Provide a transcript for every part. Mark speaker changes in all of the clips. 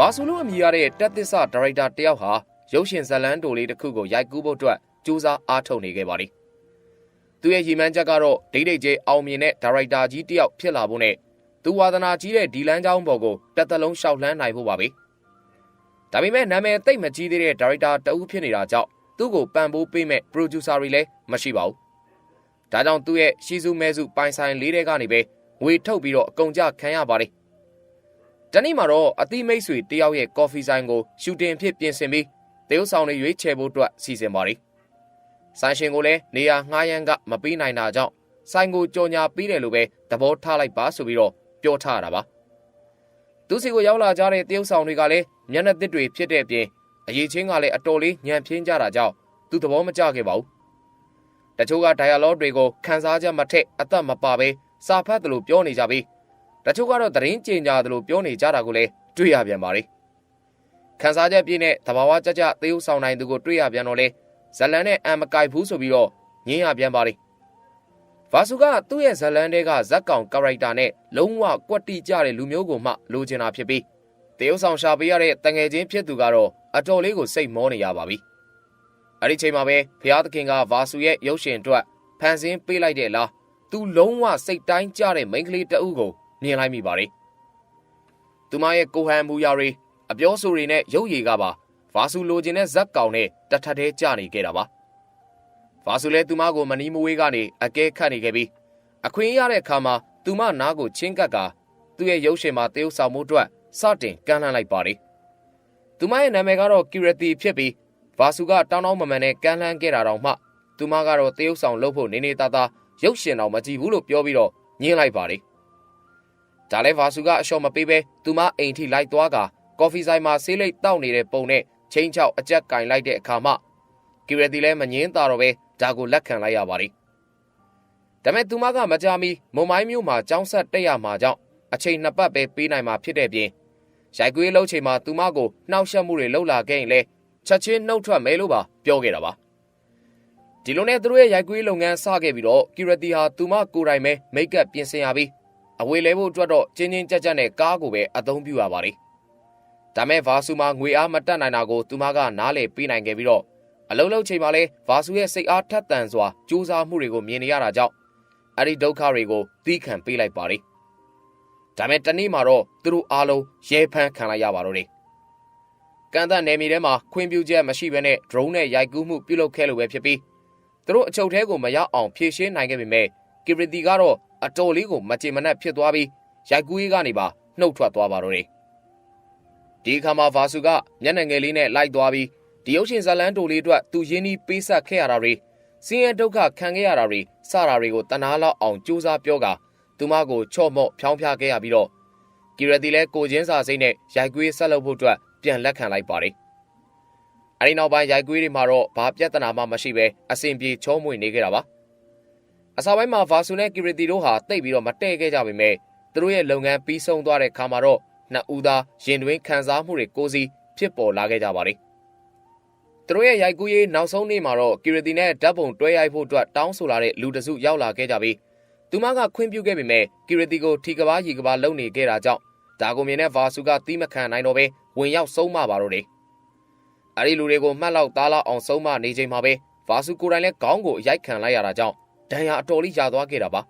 Speaker 1: ဘာဆိုလို့အမည်ရတဲ့တက်သစ္စာဒါရိုက်တာတယောက်ဟာရုပ်ရှင်ဇာတ်လမ်းတိုလေးတစ်ခုကိုရိုက်ကူးဖို့အတွက်စူးစမ်းအားထုတ်နေခဲ့ပါလိမ့်သူရဲ့ရည်မှန်းချက်ကတော့ဒိတ်ဒိတ်ကျအောင်မြင်တဲ့ဒါရိုက်တာကြီးတယောက်ဖြစ်လာဖို့နဲ့သူဝါသနာကြီးတဲ့ဒီလမ်းကြောင်းပေါ်ကိုတစ်သက်လုံးရှောက်လှမ်းနိုင်ဖို့ပါပဲဒါပေမဲ့နာမည်သိပ်မကြီးသေးတဲ့ဒါရိုက်တာတဦးဖြစ်နေတာကြောင့်သူ့ကိုပံ့ပိုးပေးမဲ့ပရိုဂျူဆာတွေလည်းမရှိပါဘူးဒါကြောင့်သူ့ရဲ့ရှီစုမဲစုပိုင်ဆိုင်လေးတဲ့ကနေပဲငွေထုတ်ပြီးတော့အကုန်ကြခံရပါလေ တနေ့မှာတော့အတိမိတ်ဆွေတယောက်ရဲ့ကော်ဖီဆိုင်ကိုရှူတင်ဖြစ်ပြင်ဆင်ပြီးတရုတ်ဆောင်တွေရွေးချယ်ဖို့အတွက်စီစဉ်ပါလေဆိုင်ရှင်ကိုလည်းနေရာငှားရမ်းကမပေးနိုင်တာကြောင့်ဆိုင်ကိုကြော်ညာပေးတယ်လို့ပဲသဘောထားလိုက်ပါဆိုပြီးတော့ပြောထားတာပါသူစီကိုရောက်လာကြတဲ့တရုတ်ဆောင်တွေကလည်းမျက်နှာသစ်တွေဖြစ်တဲ့အပြင်အရေးချင်းကလည်းအတော်လေးညံပြင်းကြတာကြောင့်သူသဘောမကျခဲ့ပါဘူးတချို့က dialogue တွေကိုခန်းစားချက်မထက်အသက်မပါပဲစာဖတ်တယ်လို့ပြောနေကြပြီး တချို့ကတော့သတင်းကြင်ကြတယ်လို့ပြောနေကြတာကိုလည်းတွေ့ရပြန်ပါလေခန်းစားချက်ပြည့်နဲ့သဘာဝကြကြသေုပ်ဆောင်နိုင်သူကိုတွေ့ရပြန်တော့လေဇလန်နဲ့အံမကိုက်ဘူးဆိုပြီးတော့ငင်းရပြန်ပါလေဗာစုကသူ့ရဲ့ဇလန်တဲကဇက်ကောင်ကာရိုက်တာနဲ့လုံးဝကွက်တိကြတဲ့လူမျိုးကိုမှလိုချင်တာဖြစ်ပြီးသေုပ်ဆောင်ရှာပေးရတဲ့တငယ်ချင်းဖြစ်သူကတော့အတော်လေးကိုစိတ်မောနေရပါပြီအဲ့ဒီချိန်မှာပဲဖျားသခင်ကဗာစုရဲ့ရုပ်ရှင်အတွက်ဖန်ဆင်းပေးလိုက်တဲ့လားသူလုံးဝစိတ်တိုင်းကြတဲ့မိန်းကလေးတအုပ်ကို မြင်လိုက်မိပါလေသူမရဲ့ကိုဟန်မူရာတွေအပြောဆိုတွေနဲ့ရုပ်ရည်ကပါဗာစုလိုချင်တဲ့ဇက်ကောင်နဲ့တထထဲကြနေခဲ့တာပါဗာစုလည်းသူမကိုမနီးမဝေးကနေအကဲခတ်နေခဲ့ပြီးအခွင့်ရတဲ့အခါမှာသူမနားကိုချင်းကပ်ကသူ့ရဲ့ရုပ်ရှင်မှာတရုပ်ဆောင်မှုအတွက်စတင်ကမ်းလှမ်းလိုက်ပါလေသူမရဲ့နာမည်ကတော့ကီရတီဖြစ်ပြီးဗာစုကတောင်းတောင်းမမှန်နဲ့ကမ်းလှမ်းခဲ့တာတောင်မှသူမကတော့တရုပ်ဆောင်လုပ်ဖို့နေနေသားသားရုပ်ရှင်တော်မကြည့်ဘူးလို့ပြောပြီးတော့ညင်းလိုက်ပါလေ ဒါလဲဗာစုကအလျှော့မပေးပဲသူမအိမ်ထိလိုက်သွားကကော်ဖီဆိုင်မှာဆေးလိပ်တောက်နေတဲ့ပုံနဲ့ချင်းချောက်အကြက်ကင်လိုက်တဲ့အခါမှကီရတီလည်းမငင်းတာတော့ပဲဒါကိုလက်ခံလိုက်ရပါလေဒါမဲ့သူမကမကြမီမုံမိုင်းမျိုးမှာចောင်းဆက်တက်ရမှာကြောင့်အချိန်နှစ်ပတ်ပဲပေးနိုင်မှာဖြစ်တဲ့ပြင်ရိုက်ကွေးလှုပ်ချိန်မှာသူမကိုနှောက်ယှက်မှုတွေလှုပ်လာခဲ့ရင်လဲချက်ချင်းနှုတ်ထွက်မယ်လို့ပါပြောခဲ့တာပါဒီလိုနဲ့သူတို့ရဲ့ရိုက်ကွေးလုပ်ငန်းစခဲ့ပြီးတော့ကီရတီဟာသူမကိုယ်တိုင်ပဲမိတ်ကပ်ပြင်ဆင်ရပြီး အဝေးလဲဖို့အတွက်တော့ချင်းချင်းကြက်ကြက်နဲ့ကားကိုပဲအသုံးပြုရပါလိမ့်ဒါမဲ့ဗာဆူမှာငွေအားမတက်နိုင်တာကိုသူမကနားလေပေးနိုင်ခဲ့ပြီးတော့အလုံးလုံးချိန်မှာလဲဗာဆူရဲ့စိတ်အားထက်သန်စွာစူးစမ်းမှုတွေကိုမြင်နေရတာကြောင့်အဲ့ဒီဒုက္ခတွေကိုသီးခံပေးလိုက်ပါလိမ့်ဒါမဲ့တနေ့မှာတော့သူတို့အားလုံးရဲဖမ်းခံလိုက်ရပါတော့တယ်ကန်တနယ်မြေထဲမှာခွင့်ပြုချက်မရှိဘဲနဲ့ drone နဲ့ရိုက်ကူးမှုပြုလုပ်ခဲ့လို့ပဲဖြစ်ပြီးသူတို့အချုပ်ထဲကိုမရောက်အောင်ဖြည့်ရှင်းနိုင်ခဲ့ပေမဲ့ကီရတီကတော့ အတော်လေးကိုမကြေမနက်ဖြစ်သွားပြီးရိုက်ကူးရေးကနေပါနှုတ်ထွက်သွားပါတော့တယ်ဒီအခါမှာဗာစုကမျက်နှာငယ်လေးနဲ့လိုက်သွားပြီးဒီရုပ်ရှင်ဇလန်းတိုလေးအတွက်သူရင်းနှီးပေးဆက်ခဲ့ရတာတွေစင်းရဲဒုက္ခခံခဲ့ရတာတွေစတာတွေကိုတနာလောက်အောင်ကြိုးစားပြောကသူမကိုချော့မော့ဖြောင်းဖျားခဲ့ရပြီးတော့ကီရတီလည်းကိုချင်းစာစိမ့်နဲ့ရိုက်ကွေးဆက်လုပ်ဖို့အတွက်ပြန်လက်ခံလိုက်ပါတယ်။အဲဒီနောက်ပိုင်းရိုက်ကွေးတွေမှာတော့ဘာပြဿနာမှမရှိပဲအဆင်ပြေချောမွေ့နေခဲ့တာပါ။ အစပိုင်းမှာဗာဆူနဲ့ကီရတီတို့ဟာတိတ်ပြီးတော့မတည့်ခဲ့ကြပေမဲ့သူတို့ရဲ့လုပ်ငန်းပြီးဆုံးသွားတဲ့ခါမှာတော့နှစ်ဦးသားရင်တွင်ခံစားမှုတွေကိုစီဖြစ်ပေါ်လာခဲ့ကြပါတယ်။သူတို့ရဲ့ရိုက်ကူးရေးနောက်ဆုံးနေ့မှာတော့ကီရတီနဲ့ဓာတ်ပုံတွဲရိုက်ဖို့အတွက်တောင်းဆိုလာတဲ့လူတစုရောက်လာခဲ့ကြပြီးသူမကခွင့်ပြုခဲ့ပေမဲ့ကီရတီကိုထီကဘာရီကဘာလုံနေခဲ့တာကြောင့်ဒါကိုမြင်တဲ့ဗာဆူကတီးမခံနိုင်တော့ပဲဝင်ရောက်ဆုံးမပါတော့တယ်။အဲဒီလူတွေကိုမှတ်လောက်သားလောက်အောင်ဆုံးမနေချိန်မှာပဲဗာဆူကိုယ်တိုင်လည်းခေါင်းကိုအရိုက်ခံလိုက်ရတာကြောင့် ဒဏ်ရာအတော်လေးရသွားခဲ့တာပါ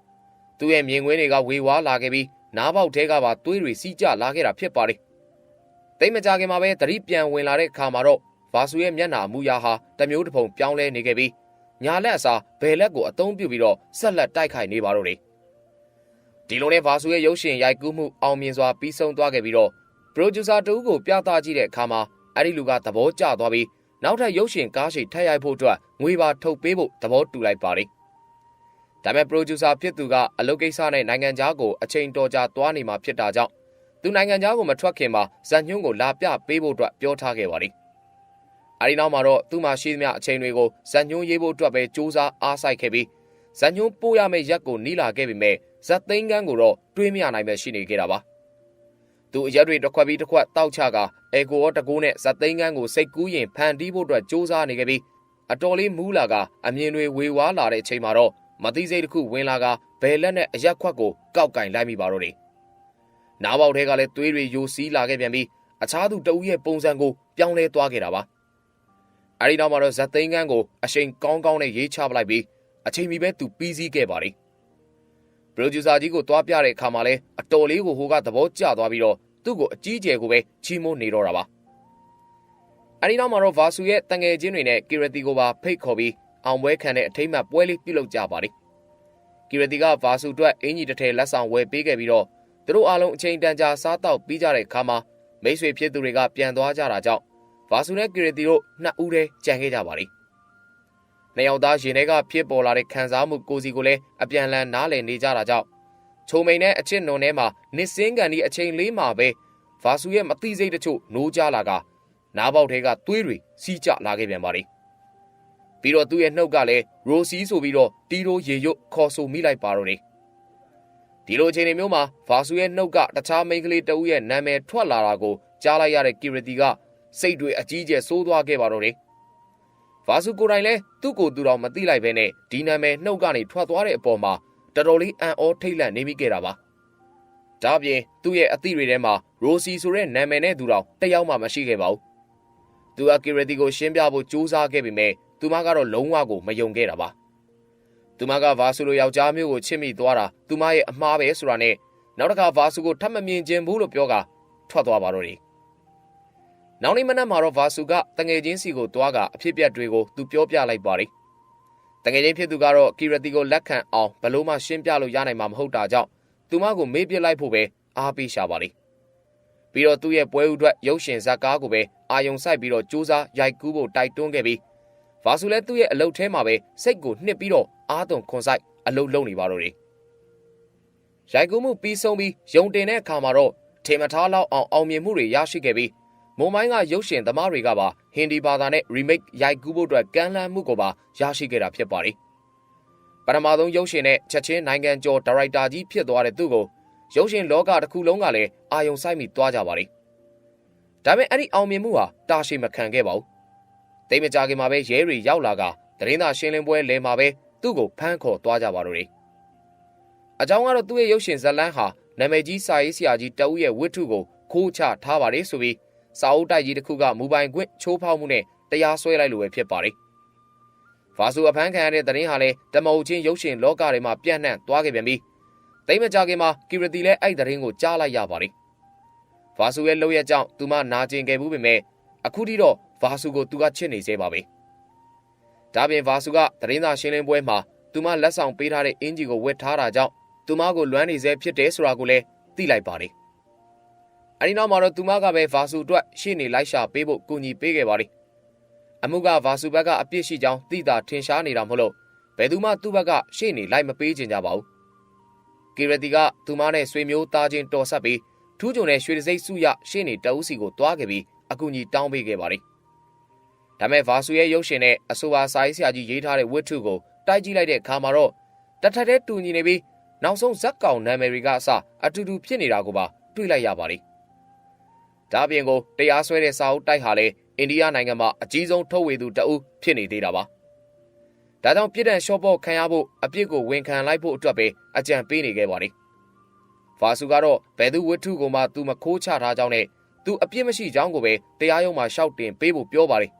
Speaker 1: ။သူ့ရဲ့မြင်ကွင်းတွေကဝေဝါးလာခဲ့ပြီးနားပေါက်ထဲကပါသွေးတွေစီးကျလာခဲ့တာဖြစ်ပါတယ်။တိတ်မကြခင်မှာပဲသတိပြန်ဝင်လာတဲ့အခါမှာတော့ဗာဆူရဲ့မျက်နှာမူရာဟာတမျိုးတစ်ပုံပြောင်းလဲနေခဲ့ပြီးညာလက်အစားဘယ်လက်ကိုအသုံးပြုပြီးတော့ဆက်လက်တိုက်ခိုက်နေပါတော့တယ်ဒီလိုနဲ့ဗာဆူရဲ့ရုပ်ရှင်ရိုက်ကူးမှုအောင်မြင်စွာပြီးဆုံးသွားခဲ့ပြီးတော့ပရိုဂျူဆာတူကိုပြသကြည့်တဲ့အခါမှာအဲ့ဒီလူကသဘောကျသွားပြီးနောက်ထပ်ရုပ်ရှင်ကားရှိထပ်ရိုက်ဖို့အတွက်ငွေပါထုတ်ပေးဖို့သဘောတူလိုက်ပါတယ် ဒါပေမဲ့ပရိုဂျူဆာဖြစ်သူကအလုပ်ကိစ္စနဲ့နိုင်ငံခြားကိုအချိန်တော်ကြာသွားနေမှာဖြစ်တာကြောင့်သူနိုင်ငံခြားကိုမထွက်ခင်မှာဇန်ညွန့်ကိုလာပြပေးဖို့အတွက်ပြောထားခဲ့ပါတယ်အဲဒီနောက်မှာတော့သူ့မှာရှိသမျှအချိန်တွေကိုဇန်ညွန်းရေးဖို့အတွက်ပဲစူးစမ်းအားစိုက်ခဲ့ပြီးဇန်ညွန်းပို့ရမယ့်ရက်ကိုနီးလာခဲ့ပေမဲ့ဇက်သိန်းကန်းကိုတော့တွေးမရနိုင်ပဲရှိနေခဲ့တာပါသူအရက်တွေတစ်ခွက်ပြီးတစ်ခွက်တောက်ချကအေကိုရောတကိုးနဲ့ဇက်သိန်းကန်းကိုစိတ်ကူးရင်ဖန်တီးဖို့အတွက်စူးစမ်းနေခဲ့ပြီးအတော်လေးမူးလာကအမြင်တွေဝေဝါးလာတဲ့အချိန်မှာတော့ မသိစိတ်တစ်ခုဝင်လာကဘယ်လက်နဲ့အရက်ခွက်ကိုကောက်ကင်လိုက်မိပါတော့တယ်။နားပေါက်ထဲကလည်းသွေးတွေယိုစီးလာခဲ့ပြန်ပြီးအခြားသူတဦးရဲ့ပုံစံကိုပြောင်းလဲသွားခဲ့တာပါအဲဒီနောက်မှာတော့ဇက်သိန်းကန်းကိုအချိန်ကောင်းကောင်းနဲ့ရေးချပလိုက်ပြီးအချိန်မီပဲသူပြီးစည်းခဲ့ပါလိမ့်ပရိုဂျူဆာကြီးကိုတွားပြတဲ့အခါမှာလဲအတော်လေးကိုဟိုကသဘောကျသွားပြီးတော့သူ့ကိုအကြီးကျယ်ကိုပဲချီးမွမ်းနေတော့တာပါအဲဒီနောက်မှာတော့ဗာဆူရဲ့တငယ်ချင်းတွေနဲ့ကီရတီကိုပါဖိတ်ခေါ်ပြီး အောင်ပွဲခံတဲ့အထိမ်းအမှတ်ပွဲလေးပြုလုပ်ကြပါလိမ့်ကီရတီကဗာဆူအတွက်အင်ကြီးတစ်ထည်လက်ဆောင်ဝယ်ပေးခဲ့ပြီးတော့သူတို့အားလုံးအချိန်တန်ကြာစားတောက်ပြီးကြတဲ့အခါမှာမိတ်ဆွေဖြစ်သူတွေကပြန်သွားကြတာကြောင့်ဗာဆူနဲ့ကီရတီတို့နှစ်ဦးတည်းကြံခဲ့ကြပါလိမ့်နှစ်ယောက်သားရင်ထဲကဖြစ်ပေါ်လာတဲ့ခံစားမှုကိုစီကိုလည်းအပြန်လန်နားလည်နေကြတာကြောင့်ချုံမိန်နဲ့အချစ်နွန်ထဲမှာနစ်စင်းကန်ဒီအချိန်လေးမှာပဲဗာဆူရဲ့မသိစိတ်တချို့နိုးကြလာကနားပေါက်ထဲကသွေးတွေစီးကျလာခဲ့ပြန်ပါလိမ့် ပြီးတော့သူ့ရဲ့နှုတ်ကလည်းရိုစီဆိုပြီးတော့တီရိုရေရွတ်ခေါ်ဆိုမိလိုက်ပါတော့တယ်ဒီလိုအချိန်မျိုးမှာဗာဆူရဲ့နှုတ်ကတခြားမိန်းကလေးတဦးရဲ့နာမည်ထွက်လာတာကိုကြားလိုက်ရတဲ့ကီရတီကစိတ်တွေအကြီးကျယ်ဆိုးသွားခဲ့ပါတော့တယ်ဗာဆူကိုယ်တိုင်လည်းသူ့ကိုယ်သူတော်မသိလိုက်ဘဲနဲ့ဒီနာမည်နှုတ်ကနေထွက်သွားတဲ့အပေါ်မှာတော်တော်လေးအံ့ဩထိတ်လန့်နေမိခဲ့တာပါဒါအပြင်သူ့ရဲ့အသည့်တွေထဲမှာရိုစီဆိုတဲ့နာမည်နဲ့သူတော်တယောက်မှမရှိခဲ့ပါဘူးသူကကီရတီကိုရှင်းပြဖို့ကြိုးစားခဲ့ပေမဲ့ သူမကတော့လုံးဝကိုမယုံခဲ့တာပါသူမကဗာဆူလိုယောက်ျားမျိုးကိုချစ်မိသွားတာသူမရဲ့အမှားပဲဆိုတာနဲ့နောက်တစ်ခါဗာဆူကိုထပ်မမြင်ခြင်းဘူးလို့ပြောကထွက်သွားပါတော့တယ်နောက်နေ့မနက်မှာတော့ဗာဆူကတငယ်ချင်းစီကိုတွားကအဖြစ်ပြက်တွေကိုသူပြောပြလိုက်ပါတယ်တငယ်ချင်းဖြစ်သူကတော့ကီရတီကိုလက်ခံအောင်ဘလို့မှရှင်းပြလို့ရနိုင်မှာမဟုတ်တာကြောင့်သူမကိုမေးပြလိုက်ဖို့ပဲအားပေးရှာပါလိမ့်ပြီးတော့သူ့ရဲ့ပွဲဥအတွက်ရုပ်ရှင်ဇာတ်ကားကိုပဲအာယုံဆိုင်ပြီးတော့စူးစမ်းရိုက်ကူးဖို့တိုက်တွန်းခဲ့ပြီး ဗာဆူလည်းသူ့ရဲ့အလုပ်ထဲမှာပဲစိတ်ကိုနှစ်ပြီးတော့အားသွန်ခွန်ဆိုင်အလုပ်လုပ်နေပါတော့တယ်ရိုက်ကူးမှုပြီးဆုံးပြီးယုံတင်တဲ့အခါမှာတော့ထေမထားလောက်အောင်အောင်မြင်မှုတွေရရှိခဲ့ပြီးမွန်မိုင်းကရုပ်ရှင်သမားတွေကပါဟင်ဒီဘာသာနဲ့ remake ရိုက်ကူးဖို့အတွက်ကမ်းလှမ်းမှုကိုပါရရှိခဲ့တာဖြစ်ပါတယ်ပထမဆုံးရုပ်ရှင်နဲ့ချက်ချင်းနိုင်ငံကျော်ဒါရိုက်တာကြီးဖြစ်သွားတဲ့သူ့ကိုရုပ်ရှင်လောကတစ်ခုလုံးကလည်းအာယုံစိုက်မိသွားကြပါတယ်ဒါပေမဲ့အဲ့ဒီအောင်မြင်မှုဟာတာရှည်မခံခဲ့ပါဘူး တိတ်မကြခင်မှာပဲရဲတွေရောက်လာကသတင်းသာရှင်းလင်းပွဲလဲမှာပဲသူ့ကိုဖမ်းခေါ်သွားကြပါတော့တယ်အကြောင်းကတော့သူ့ရဲ့ရုပ်ရှင်ဇာတ်လမ်းဟာနာမည်ကြီးစာရေးဆရာကြီးတဦးရဲ့ဝတ္ထုကိုခိုးချထားပါတယ်ဆိုပြီးစာအုပ်တိုက်ကြီးတစ်ခုကမူပိုင်ခွင့်ချိုးဖောက်မှုနဲ့တရားစွဲလိုက်လို့ပဲဖြစ်ပါတယ်။ဖာဆူအဖမ်းခံရတဲ့သတင်းဟာလည်းတမဟုတ်ချင်းရုပ်ရှင်လောကထဲမှာပြန့်နှံ့သွားခဲ့ပြန်ပြီးတိတ်မကြခင်မှာကီရတီလည်းအဲ့သတင်းကိုကြားလိုက်ရပါတယ်။ဖာဆူရဲ့လောက်ရကြောင့်သူမနာကျင်ခဲ့ဘူးပေမဲ့အခုထိတော့ ဖာဆူကိုသူကချစ်နေသေးပါပဲ။ဒါပြင်ဖာဆူကသတင်းစာရှင်းလင်းပွဲမှာသူမလက်ဆောင်ပေးထားတဲ့အင်ဂျီကိုဝတ်ထားတာကြောင့်သူမကိုလွမ်းနေစေဖြစ်တယ်ဆိုတာကိုလည်းသိလိုက်ပါတယ်။အဲဒီနောက်မှာတော့သူမကပဲဗာဆူအတွက်ရှေ့နေလိုက်ရှာပေးဖို့ကူညီပေးခဲ့ပါလိမ့်။အမှုကဗာဆူဘက်ကအပြစ်ရှိကြောင်းသိတာထင်ရှားနေတာမဟုတ်လို့ဘယ်သူမှသူ့ဘက်ကရှေ့နေလိုက်မပေးချင်ကြပါဘူး။ကီရတီကသူမနဲ့ဆွေမျိုးသားချင်းတော်ဆက်ပြီးထူးချွန်တဲ့ရွှေတစိမ့်စုရရှေ့နေတအုပ်စီကိုတွားခဲ့ပြီးအကူအညီတောင်းပေးခဲ့ပါလိမ့်။ ဒါမဲ့ဗာဆူရဲ့ရုပ်ရှင်နဲ့အဆိုပါစာရေးဆရာကြီးရေးထားတဲ့ဝတ္ထုကိုတိုက်ကြည့်လိုက်တဲ့အခါမှာတော့တထက်တဲ့တူညီနေပြီးနောက်ဆုံးဇက်ကောင်နာမည်တွေကအစအတူတူဖြစ်နေတာကိုပါတွေ့လိုက်ရပါလိမ့်။ဒါပြင်ကိုတရားစွဲတဲ့စာအုပ်တိုက်ဟာလေအိန္ဒိယနိုင်ငံမှာအကြီးဆုံးထုတ်ဝေသူတအုပ်ဖြစ်နေသေးတာပါ။ဒါကြောင့်ပြည်တန်ရှော့ဘော့ခံရဖို့အပြစ်ကိုဝန်ခံလိုက်ဖို့အတွက်ပဲအကြံပေးနေခဲ့ပါလိမ့်။ဖာဆူကတော့ဘယ်သူဝတ္ထုကိုမှသူမခိုးချထားကြောင်းနဲ့သူအပြစ်မရှိကြောင်းကိုပဲတရားရုံးမှာရှောက်တင်ပေးဖို့ပြောပါလိမ့်။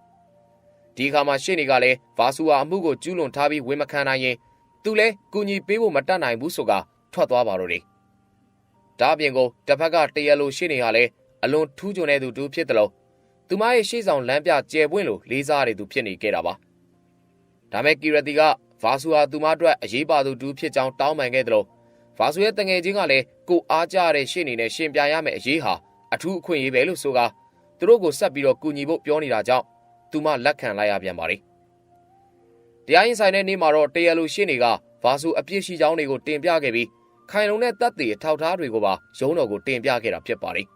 Speaker 1: ဒီအခါမှာရှေ့နေကလည်းဗာဆူဟာအမှုကိုကျူးလွန်ထားပြီးဝန်မခံနိုင်ရင်သူလည်းကူညီပေးဖို့မတတ်နိုင်ဘူးဆိုကထွက်သွားပါတော့တယ်။ဒါအပြင်ကိုတစ်ဖက်ကတရလိုရှိနေဟာလဲအလွန်ထူးချွန်တဲ့သူတူဖြစ်တယ်လို့သူမရဲ့ရှေ့ဆောင်လမ်းပြကျယ်ပွင့်လို့လေးစားရတဲ့သူဖြစ်နေခဲ့တာပါ။ဒါမဲ့ကီရတီကဗာဆူဟာသူမအတွက်အရေးပါသူတူဖြစ်ကြောင်းတောင်းပန်ခဲ့တယ်လို့ဗာဆူရဲ့တငယ်ချင်းကလည်းကိုအားကြရတဲ့ရှေ့နေနဲ့ရှင်ပြရမယ့်အရေးဟာအထူးအခွင့်အရေးပဲလို့ဆိုကသူတို့ကိုဆက်ပြီးတော့ကူညီဖို့ပြောနေတာကြောင့် သူမလက်ခံလိုက်ရပြန်ပါလေ။တရားရင်ဆိုင်တဲ့နေ့မှာတော့တရားလိုရှင်းတွေကဗာဆူအပြစ်ရှိကြောင်းတွေကိုတင်ပြခဲ့ပြီးခိုင်လုံတဲ့တပ်တွေထောက်ထားတွေကိုပါရုံးတော်ကိုတင်ပြခဲ့တာဖြစ်ပါတယ်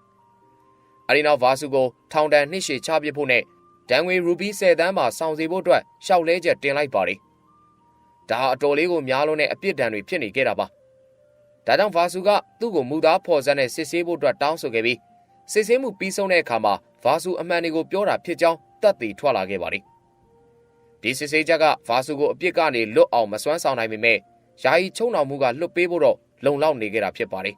Speaker 1: ။အဲဒီနောက်ဗာဆူကိုထောင်ဒဏ်နှစ်ရှည်ချပစ်ဖို့နဲ့ဒန်ငွေရူပီ10တန်းမှာစောင့်စီဖို့အတွက်ရှောက်လဲချက်တင်လိုက်ပါတယ်။ဒါအတော်လေးကိုများလုံးတဲ့အပြစ်ဒဏ်တွေဖြစ်နေခဲ့တာပါ။ဒါကြောင့်ဗာဆူကသူ့ကိုမူသားဖော်စက်နဲ့စစ်ဆေးဖို့အတွက်တောင်းဆိုခဲ့ပြီးစစ်ဆေးမှုပြီးဆုံးတဲ့အခါမှာဗာဆူအမှန်တွေကိုပြောတာဖြစ်ကြောင်း တပ်တွေထွက်လာခဲ့ပါတယ်ဒီစစ်ဆေးချက်ကဗာဆူကိုအပြစ်ကနေလွတ်အောင်မစွမ်းဆောင်နိုင်ပေမဲ့ယာယီချုံနှောင်မှုကလွတ်ပေးဖို့တော့လုံလောက်နေခဲ့တာဖြစ်ပါတယ်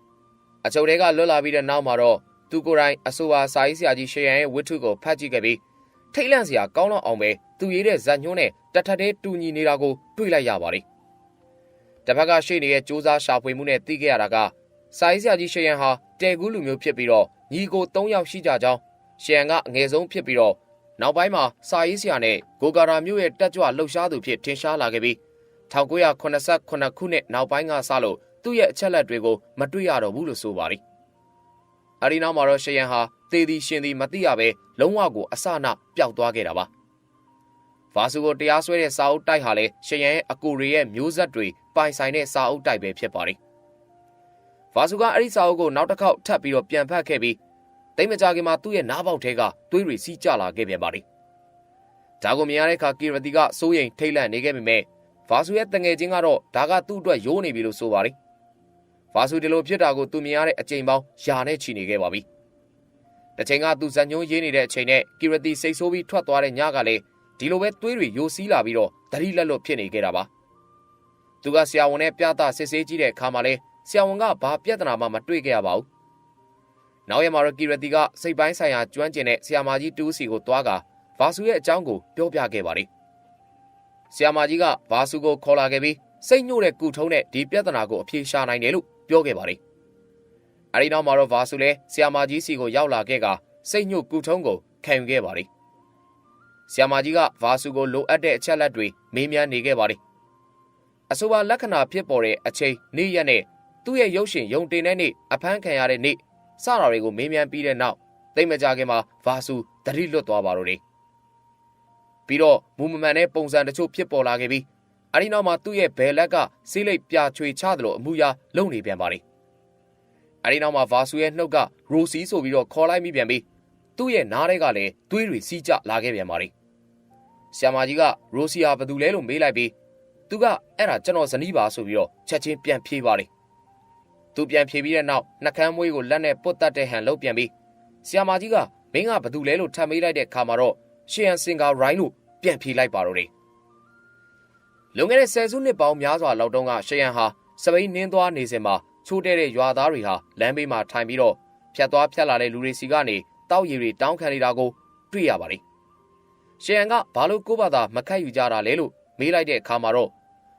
Speaker 1: ။အချုပ်တွေကလွတ်လာပြီးတဲ့နောက်မှာတော့သူသူကိုယ်တိုင်အဆိုပါစာရေးဆရာကြီးရှေယန်ရဲ့ဝတ္ထုကိုဖတ်ကြည့်ခဲ့ပြီးထိတ်လန့်စရာကောင်းတော့အောင်ပဲသူရေးတဲ့ဇာတ်ညွှန်းနဲ့တထက်သေးတူညီနေတာကိုတွေ့လိုက်ရပါတယ်။တစ်ဖက်ကရှေ့နေတဲ့စူးစမ်းရှာဖွေမှုနဲ့သိခဲ့ရတာကစာရေးဆရာကြီးရှေယန်ဟာတဲကူးလူမျိုးဖြစ်ပြီးတော့ညီကို၃ယောက်ရှိကြကြောင်း ရှေယန်ကအငယ်ဆုံးဖြစ်ပြီးတော့နောက်ပိုင်းမှာစာရေးဆရာနဲ့ဂိုဂါရာမျိုးရဲ့တက်ကြွလှုပ်ရှားသူဖြစ်ထင်ရှားလာခဲ့ပြီး1989ခုနှစ်နောက်ပိုင်းကစလို့သူ့ရဲ့အချက်လက်တွေကိုမတွေ့ရတော့ဘူးလို့ဆိုပါတယ်။အဲဒီနောက်မှာတော့ရှယန်ဟာသေသည်ရှင်သည်မသိရပဲလုံးဝကိုအစနာပျောက်သွားခဲ့တာပါ။ဗာစုကိုတရားစွဲတဲ့စာအုပ်တိုက်ဟာလည်းရှယန်ရဲ့အကူတွေရဲ့မျိုးဆက်တွေပိုင်ဆိုင်တဲ့စာအုပ်တိုက်ပဲဖြစ်ပါတယ်။ဗာစုကအဲ့ဒီစာအုပ်ကိုနောက်တစ်ခေါက်ထပ်ပြီးတော့ပြန်ဖတ်ခဲ့ပြီး တိတ်မကြခင်မှာသူ့ရဲ့နားပေါက်ထဲကသွေးတွေစီးကျလာခဲ့ပြန်ပါတယ်။ဒါကိုမြင်ရတဲ့အခါကီရတီကစိုးရိမ်ထိတ်လန့်နေခဲ့ပေမဲ့ဗာစုရဲ့တငယ်ချင်းကတော့ဒါကသူ့အတွက်ရိုးနေပြီလို့ဆိုပါတယ်။ဗာစုဒီလိုဖြစ်တာကိုသူမြင်ရတဲ့အချိန်ပေါင်းယာနဲ့ချီနေခဲ့ပါပြီ။တစ်ချိန်ကသူဇန်ညုံရေးနေတဲ့အချိန်နဲ့ကီရတီစိတ်ဆိုးပြီးထွက်သွားတဲ့ညကလည်းဒီလိုပဲသွေးတွေယိုစီးလာပြီးတော့တတိလက်လွတ်ဖြစ်နေခဲ့တာပါ။သူကဆရာဝန်နဲ့ပြသစစ်ဆေးကြည့်တဲ့အခါမှာလဲဆရာဝန်ကဘာပြဿနာမှမတွေ့ခဲ့ရပါဘူး။ နောက်ရမှာတော့ကီရတီကစိတ်ပိုင်းဆိုင်ရာကျွမ်းကျင်တဲ့ဆရာမကြီးတူးစီကိုတွားကဗာစုရဲ့အကြောင်းကိုပြောပြခဲ့ပါတယ်။ဆရာမကြီးကဘာစုကိုခေါ်လာခဲ့ပြီးစိတ်ညှို့တဲ့ကုထုံးနဲ့ဒီပြဿနာကိုအဖြေရှာနိုင်တယ်လို့ပြောခဲ့ပါတယ်။အဲဒီနောက်မှာတော့ဘာစုလည်းဆရာမကြီးစီကိုရောက်လာခဲ့ကစိတ်ညှို့ကုထုံးကိုခံယူခဲ့ပါတယ်။ဆရာမကြီးကဘာစုကိုလိုအပ်တဲ့အချက်လက်တွေမေးမြန်းနေခဲ့ပါတယ်။အဆိုပါလက္ခဏာဖြစ်ပေါ်တဲ့အချိန်နေ့ရက်နဲ့သူ့ရဲ့ရုပ်ရှင်ယုံတင်တဲ့နေ့အဖမ်းခံရတဲ့နေ့ စတာတွေကိုမေးမြန်းပြီးတဲ့နောက်သိမကြခင်မှာဘာစုတတိလွတ်သွားပါတော့တယ်။ပြီးတော့မူမမှန်တဲ့ပုံစံတချို့ဖြစ်ပေါ်လာခဲ့ပြီးအဲဒီနောက်မှာသူ့ရဲ့ဘယ်လက်ကဆေးလိပ်ပြချွေချသလိုအမှုရာလုံနေပြန်ပါလေ။အဲဒီနောက်မှာဗာဆူရဲ့နှုတ်ကရိုစီဆိုပြီးတော့ခေါ်လိုက်မိပြန်ပြီးသူ့ရဲ့နားထဲကလည်းသွေးတွေစီးကျလာခဲ့ပြန်ပါလေ။ဆ iam မကြီးကရိုစီဟာဘယ်သူလဲလို့မေးလိုက်ပြီးသူကအဲ့ဒါကျွန်တော်ဇနီးပါဆိုပြီးတော့ချက်ချင်းပြန်ဖြေပါလေ။ သူပြန်ဖြေပြီးတဲ့နောက်နှကမ်းမွေးကိုလက်နဲ့ပုတ်တက်တဲ့ဟန်လှုပ်ပြန်ပြီးဆ iam မကြီးကမင်းကဘယ်သူလဲလို့ထပ်မေးလိုက်တဲ့အခါမှာတော့ရှီယန်စင်ကာရိုင်းလို့ပြန်ဖြေလိုက်ပါတော့တယ်။လွန်ခဲ့တဲ့ဆယ်စုနှစ်ပေါင်းများစွာလောက်တုန်းကရှီယန်ဟာစပိန်နင်းသွားနေစဉ်မှာချိုးတဲ့တဲ့ရွာသားတွေဟာလမ်းဘေးမှာထိုင်ပြီးတော့ဖြတ်သွားဖြတ်လာတဲ့လူတွေစီကနေတောက်ရည်တွေတောင်းခံနေတာကိုတွေ့ရပါတယ်။ရှီယန်ကဘာလို့ကိုယ့်ဘာသာမခတ်ယူကြတာလဲလို့မေးလိုက်တဲ့အခါမှာတော့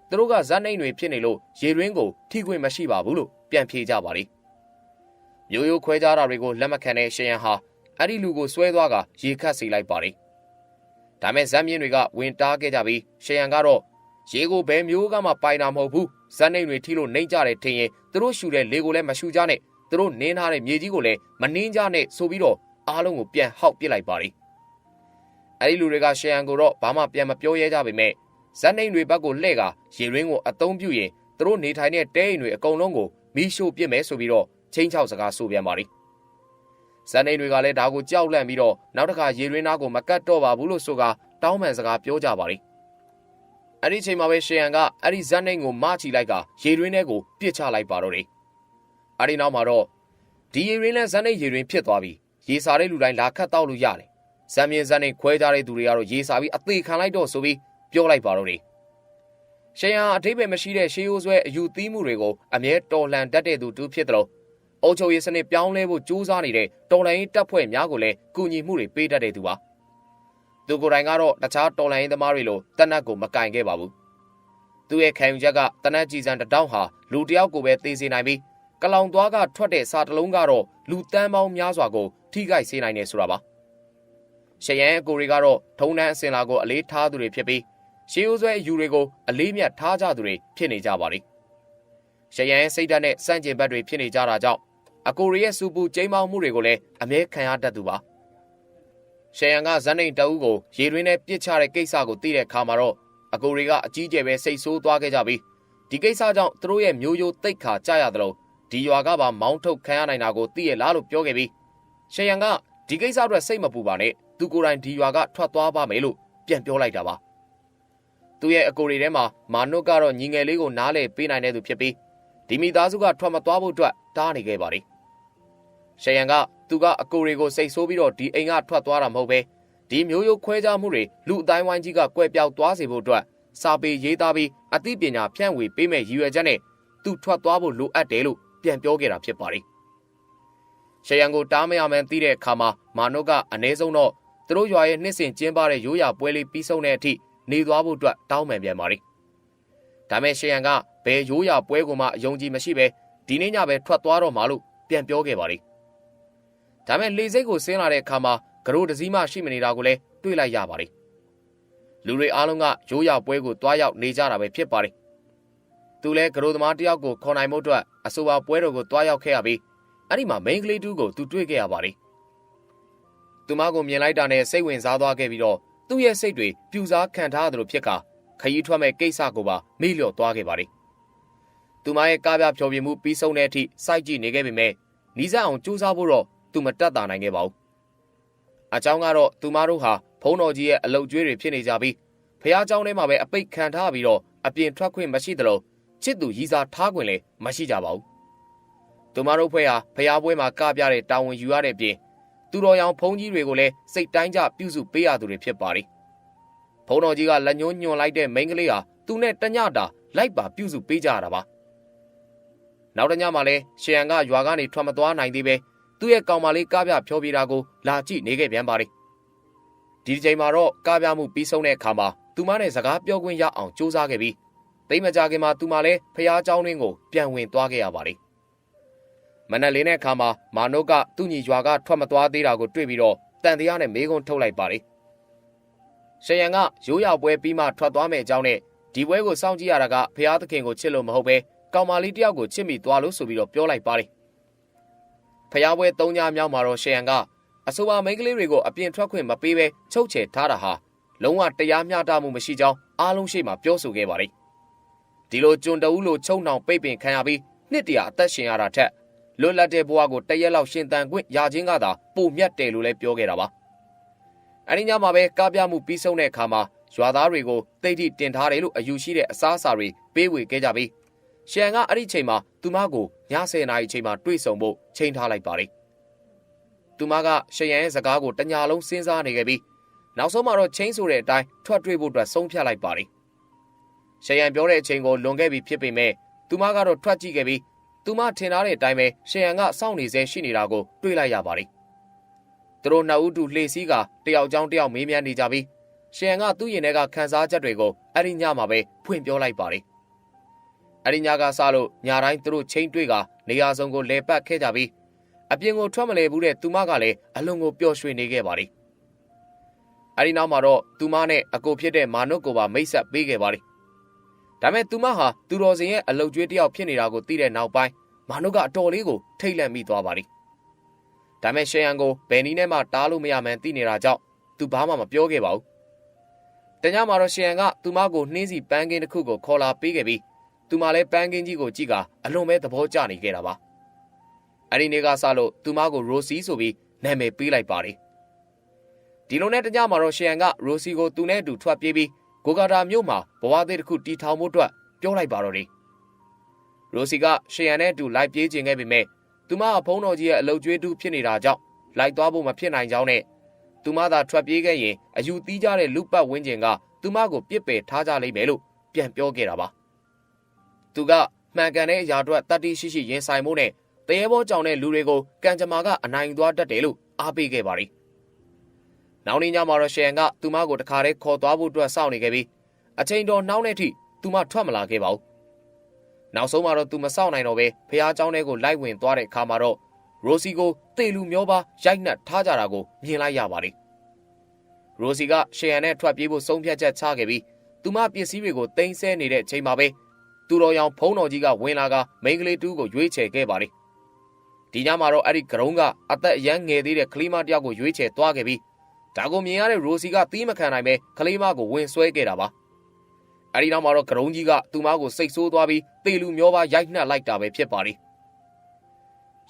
Speaker 1: သူတို့ကဇက်နှိမ်တွေဖြစ်နေလို့ရေရင်းကိုထိခွင့်မရှိပါဘူးလို့ပြန်ဖြေကြပါလိမ့်။မျိုးရိုးခွဲကြတာတွေကိုလက်မခံတဲ့ရှီယန်ဟာအဲ့ဒီလူကိုဆွဲသွားကရေခတ်စေလိုက်ပါလိမ့်။ဒါမဲ့ဇက်မြင့်တွေကဝင်တားခဲ့ကြပြီးရှီယန်ကတော့ရေကိုဘယ်မျိုးကမှပိုင်တာမဟုတ်ဘူးဇက်နှိမ်တွေထိလို့နှိမ့်ကြတယ်ထင်ရင်သူတို့ရှူတဲ့လေကိုလည်းမရှူကြနဲ့သူတို့နင်းထားတဲ့မြေကြီးကိုလည်းမနင်းကြနဲ့ဆိုပြီးတော့အားလုံးကိုပြန်ဟောက်ပစ်လိုက်ပါလိမ့်။အဲ့ဒီလူတွေကရှီယန်ကိုတော့ဘာမှပြန်မပြောရဲကြပေမဲ့ ဇက်နှိမ်တွေဘက်ကိုလှဲ့ကရေရင်းကိုအသုံးပြုရင်သူတို့နေထိုင်တဲ့တဲအိမ်တွေအကုန်လုံးကိုမီးရှို့ပစ်မယ်ဆိုပြီးတော့ချင်းချောက်စကားဆိုပြန်ပါလိမ့်။ဇက်နှိမ်တွေကလည်းဒါကိုကြောက်လန့်ပြီးတော့နောက်တစ်ခါရေရင်းသားကိုမကတ်တော့ပါဘူးလို့ဆိုကတောင်းပန်စကားပြောကြပါလိမ့်။အဲ့ဒီချိန်မှာပဲရှေယန်ကအဲ့ဒီဇက်နှိမ်ကိုမချီလိုက်ကရေရင်းထဲကိုပြစ်ချလိုက်ပါတော့တယ်။အဲ့ဒီနောက်မှာတော့ဒီရေရင်းနဲ့ဇက်နှိမ်ရေရင်းဖြစ်သွားပြီးရေစာတဲ့လူတိုင်းလာခတ်တော့လို့ရတယ်။ဇက်မြင်ဇက်နှိမ်ခွဲကြတဲ့သူတွေကတော့ရေစာပြီးအသေးခံလိုက်တော့ဆိုပြီး ပြောလိုက်ပါတော့တယ်။ရှေယန်အထိပ္ပယ်မရှိတဲ့ရှေးရိုးဆွဲအယူသီးမှုတွေကိုအမြဲတော်လှန်တတ်တဲ့သူတူဖြစ်တယ်လို့အုပ်ချုပ်ရေးစနစ်ပြောင်းလဲဖို့ကြိုးစားနေတဲ့တော်လှန်ရေးတပ်ဖွဲ့များကိုလည်းကူညီမှုတွေပေးတတ်တဲ့သူပါ။သူကိုယ်တိုင်ကတော့တခြားတော်လှန်ရေးသမားတွေလိုတနတ်ကိုမကင်ခဲ့ပါဘူး။သူရဲ့ခံယူချက်ကတနတ်ကြီးစံတတောင်းဟာလူတယောက်ကိုပဲသိစေနိုင်ပြီးကလောင်သွားကထွက်တဲ့စာတလုံးကတော့လူတန်းပေါင်းများစွာကိုထိခိုက်စေနိုင်တယ်ဆိုတာပါ။ရှယန်အကိုတွေကတော့ထုံနှန်းအစင်လာကိုအလေးထားသူတွေဖြစ်ပြီး ရှေးဦးဆွဲယူတွေကိုအလေးမြတ်ထားကြသူတွေဖြစ်နေကြပါလိမ့်။ရှယန်ရဲ့စိတ်ဓာတ်နဲ့စန့်ကျင်ဘက်တွေဖြစ်နေကြတာကြောင့်အကိုရီရဲ့စူပူကျိမ်းမောင်းမှုတွေကိုလည်းအမြဲခံရတတ်သူပါ။ရှယန်ကဇန်နိန်တအုပ်ကိုရေတွင်းနဲ့ပြစ်ချတဲ့ကိစ္စကိုသိတဲ့အခါမှာတော့အကိုရီကအကြီးကျယ်ပဲစိတ်ဆိုးသွားခဲ့ကြပြီးဒီကိစ္စကြောင့်သူတို့ရဲ့မျိုးရိုးတိတ်ခါကြရတယ်လို့ဒီရွာကပါမောင်းထုတ်ခံရနိုင်တာကိုသိရလားလို့ပြောခဲ့ပြီးရှယန်ကဒီကိစ္စအတွက်စိတ်မပူပါနဲ့သူကိုယ်တိုင်ဒီရွာကထွက်သွားပါမယ်လို့ပြန်ပြောလိုက်တာပါ သူရဲ့အကိုတွေထဲမှာမာနုကတော့ညီငယ်လေးကိုနားလေပေးနိုင်တဲ့သူဖြစ်ပြီးဒီမိသားစုကထွက်မသွားဖို့အတွက်တားနေခဲ့ပါတယ်ရှယန်ကသူကအကိုတွေကိုစိတ်ဆိုးပြီးတော့ဒီအိမ်ကထွက်သွားတာမဟုတ်ပဲဒီမျိုးရိုးခွဲခြားမှုတွေလူအတိုင်းဝိုင်းကြီးကကွဲပြောက်သွားစေဖို့အတွက်စာပေရေးသားပြီးအသိပညာဖြန့်ဝေပေးမဲ့ရည်ရွယ်ချက်နဲ့သူထွက်သွားဖို့လိုအပ်တယ်လို့ပြန်ပြောခဲ့တာဖြစ်ပါတယ်ရှရန်ကိုတားမရမှန်းသိတဲ့အခါမှာမာနုကအနည်းဆုံးတော့သူတို့ရွာရဲ့နှစ်စဉ်ကျင်းပတဲ့ရိုးရာပွဲလေးပြီးဆုံးတဲ့အထိ နေသွားဖို့အတွက်တောင်းပန်ပြန်ပါလိဒါမဲ့ရှရန်ကဘယ်ရိုးရာပွဲကိုမှအယုံကြည်မရှိပဲဒီနေ့ညပဲထွက်သွားတော့မှလို့ပြန်ပြောခဲ့ပါလိဒါမဲ့လေစိတ်ကိုဆင်းလာတဲ့အခါမှာကရိုးတစည်းမှရှိမနေတာကိုလည်းတွေ့လိုက်ရပါလိလူတွေအားလုံးကရိုးရာပွဲကိုတွားရောက်နေကြတာပဲဖြစ်ပါလိသူလည်းကရိုးသမားတယောက်ကိုခေါ်နိုင်မှုအတွက်အဆိုပါပွဲတော်ကိုတွားရောက်ခဲ့ရပြီးအဲ့ဒီမှာမိန်းကလေးတူးကိုသူတွေ့ခဲ့ရပါလိသူမကိုမြင်လိုက်တာနဲ့စိတ်ဝင်စားသွားခဲ့ပြီးတော့ သူ့ရဲ့စိတ်တွေပြူစားခံထားသလိုဖြစ်ကာခရီးထွက်မဲ့ကိစ္စကိုပါမေ့လျော့သွားခဲ့ပါလိသူမရဲ့ကားပြဖြောပြမှုပြီးဆုံးတဲ့အထိစိုက်ကြည့်နေခဲ့ပေမဲ့နီးစပ်အောင်ကြိုးစားဖို့တော့သူမတက်တာနိုင်ခဲ့ပါဘူးအကြောင်းကတော့သူမတို့ဟာဖုံးတော်ကြီးရဲ့အလုတ်ကျွေးတွေဖြစ်နေကြပြီးဖះเจ้าထဲမှာပဲအပိတ်ခံထားပြီးတော့အပြင်ထွက်ခွင့်မရှိသလိုချစ်သူရီစာထားခွင့်လည်းမရှိကြပါဘူးသူမတို့ဖွဲ့ဟာဖះပွဲမှာကပြတဲ့တာဝန်ယူရတဲ့ပြင် သူတော်ရောင်ဖုံးကြီးတွေကိုလည်းစိတ်တိုင်းကြပြုစုပေးရသူတွေဖြစ်ပါလိဖုံးတော်ကြီးကလက်ညှိုးညွှန်လိုက်တဲ့မိန်းကလေးဟာသူနဲ့တညတာလိုက်ပါပြုစုပေးကြရတာပါနောက်တညမှာလဲရှေယန်ကရွာကနေထွက်မသွားနိုင်သေးပဲသူ့ရဲ့ကောင်မလေးကားပြဖြောပြတာကိုလာကြည့်နေခဲ့ပြန်ပါလိဒီဒီချိန်မှာတော့ကားပြမှုပြီးဆုံးတဲ့အခါမှာသူမနဲ့စကားပြောခွင့်ရအောင်စူးစမ်းခဲ့ပြီးတိတ်မကြခင်မှာသူမလည်းဖះเจ้าတွင်ကိုပြန်ဝင်သွားခဲ့ရပါလိ မနက်လေးနဲ့အခါမှာမာနုတ်ကသူ့ညီရွာကထွက်မသွားသေးတာကိုတွေ့ပြီးတော့တန်တရားနဲ့မေးခွန်းထုတ်လိုက်ပါလိရှယံကရိုးရပွဲပြီးမှထွက်သွားမယ်အကြောင်းနဲ့ဒီပွဲကိုစောင့်ကြည့်ရတာကဖះသခင်ကိုချစ်လို့မဟုတ်ပဲကောင်မလေးတယောက်ကိုချစ်မိသွားလို့ဆိုပြီးတော့ပြောလိုက်ပါလိဖះပွဲ၃ညမြောက်မှာတော့ရှယံကအဆိုပါမိန်းကလေးတွေကိုအပြင်ထွက်ခွင့်မပေးဘဲချုပ်ချယ်ထားတာဟာလုံးဝတရားမျှတမှုမရှိကြောင်းအားလုံးရှိမှပြောဆိုခဲ့ပါလိဒီလိုကျွန်တအူးလိုချုံနှောင်ပိတ်ပင်ခံရပြီးနှစ်တရာအသက်ရှင်ရတာထက် လွတ်လပ်တဲ့ဘဝကိုတရက်လောက်ရှင်သန်ခွင့်ရခြင်းကသာပိုမြတ်တယ်လို့လည်းပြောခဲ့တာပါအဲဒီညမှာပဲကားပြမှုပြီးဆုံးတဲ့အခါမှာရွာသားတွေကိုတိတ်ထိတင်ထားတယ်လို့အယူရှိတဲ့အစားအစာတွေပေးဝေခဲ့ကြပြီးရှန်ကအဲ့ဒီချိန်မှာသူမကိုည10နာရီချိန်မှာတွေ့ဆုံဖို့ချိန်ထားလိုက်ပါလိသူမကရှယန်ရဲ့စကားကိုတညာလုံးစဉ်းစားနေခဲ့ပြီးနောက်ဆုံးမှာတော့ချင်းဆိုတဲ့အတိုင်းထွက်တွေ့ဖို့အတွက်ဆုံးဖြတ်လိုက်ပါလိရှယန်ပြောတဲ့အချိန်ကိုလွန်ခဲ့ပြီဖြစ်ပေမဲ့သူမကတော့ထွက်ကြည့်ခဲ့ပြီး သူမထင်ထားတဲ့အတိုင်းပဲရှယန်ကစောင့်နေဆဲရှိနေတာကိုတွေ့လိုက်ရပါလိသူတို့နှစ်ဦးတူလှေစည်းကတယောက်ကြောင်းတယောက်မေးမြန်းနေကြပြီးရှယန်ကသူ့ရင်ထဲကခန်းစားချက်တွေကိုအဲ့ဒီညမှာပဲဖွင့်ပြောလိုက်ပါလိအဲ့ဒီညကစလို့ညာတိုင်းသူတို့ချင်းတွေ့ကနေရာစုံကိုလဲပတ်ခဲ့ကြပြီးအပြင်ကိုထွက်မလဲဘူးတဲ့သူမကလည်းအလွန်ကိုပျော်ရွှင်နေခဲ့ပါလိအဲ့ဒီနောက်မှာတော့သူမနဲ့အကိုဖြစ်တဲ့မာနုတ်ကိုပါမိတ်ဆက်ပေးခဲ့ပါလိ ဒါမဲ့သူမဟာသူတော်စင်ရဲ့အလုတ်ကျွေးတယောက်ဖြစ်နေတာကိုသိတဲ့နောက်ပိုင်းမာနုတ်ကအတော်လေးကိုထိတ်လန့်မိသွားပါလိဒါမဲ့ရှေယန်ကိုဘယ်နည်းနဲ့မှတားလို့မရမှန်းသိနေတာကြောင့်သူဘာမှမပြောခဲ့ပါဘူးတညမှာတော့ရှေယန်ကသူမကိုနှင်းစီပန်းကင်းတစ်ခုကိုခေါ်လာပေးခဲ့ပြီးသူမလည်းပန်းကင်းကြီးကိုကြည့်ကအလွန်ပဲသဘောကျနေခဲ့တာပါအဲ့ဒီနေ့ကစလို့သူမကိုရိုစီဆိုပြီးနာမည်ပေးလိုက်ပါတယ်ဒီလိုနဲ့တညမှာတော့ရှီယန်ကရိုစီကိုသူနဲ့အတူထွက်ပြေးပြီး ဂိုဂါတာမြို့မှာဘဝသေးတစ်ခုတီထောင်ဖို့အတွက်ပြောလိုက်ပါတော့တယ်ရိုစီကရှီယန်နဲ့အတူလိုက်ပြေးခြင်းခဲ့ပေမဲ့သူမကဖုံးတော်ကြီးရဲ့အလုတ်ကျွေးတူးဖြစ်နေတာကြောင့်လိုက်သွားဖို့မဖြစ်နိုင်ကြောင်းနဲ့သူမသာထွက်ပြေးခဲ့ရင်အယူသီးကြတဲ့လူပတ်ဝန်းကျင်ကသူမကိုပြစ်ပယ်ထားကြလိမ့်မယ်လို့ပြန်ပြောခဲ့တာပါသူကမှန်ကန်တဲ့အရာအတွက်တတိရှိရှိရင်ဆိုင်မှုနဲ့တရေဘောကြောင်တဲ့လူတွေကိုကံကြမ္မာကအနိုင်သွားတတ်တယ်လို့အားပေးခဲ့ပါတယ်။ နောက်နေ့ညမှာတော့ရှယ်ယန်ကသူမကိုတခါတည်းခေါ်သွားဖို့အတွက်စောင့်နေခဲ့ပြီးအချိန်တော်နှောင်းတဲ့အထိသူမထွက်မလာခဲ့ပါဘူး။နောက်ဆုံးမှာတော့သူမစောင့်နိုင်တော့ပဲဖះเจ้าထဲကိုလိုက်ဝင်သွားတဲ့အခါမှာတော့ရိုစီကိုတေလူမျောပါရိုက်နှက်ထားကြတာကိုမြင်လိုက်ရပါတယ်။ရိုစီကရှယ်ယန်နဲ့ထွက်ပြေးဖို့ဆုံးဖြတ်ချက်ချခဲ့ပြီးသူမပစ္စည်းတွေကိုတင်ဆဲနေတဲ့အချိန်မှာပဲသူတော်ရောင်ဖုံးတော်ကြီးကဝင်လာကမိန်းကလေးတူးကိုရွေးချယ်ခဲ့ပါတယ်။ဒီညမှာတော့အဲ့ဒီဂရုံးကအသက်အရန်ငယ်သေးတဲ့ကလေးမတယောက်ကိုရွေးချယ်သွားခဲ့ပြီး ဒါကိုမြင်ရတဲ့ရိုစီကသီးမခံနိုင်ပဲကလေးမကိုဝင်ဆွဲခဲ့တာပါအဲ့ဒီနောက်မှာတော့ဂရုံးကြီးကသူမကိုစိတ်ဆိုးသွားပြီးတေလူမျောပါရိုက်နှက်လိုက်တာပဲဖြစ်ပါလိ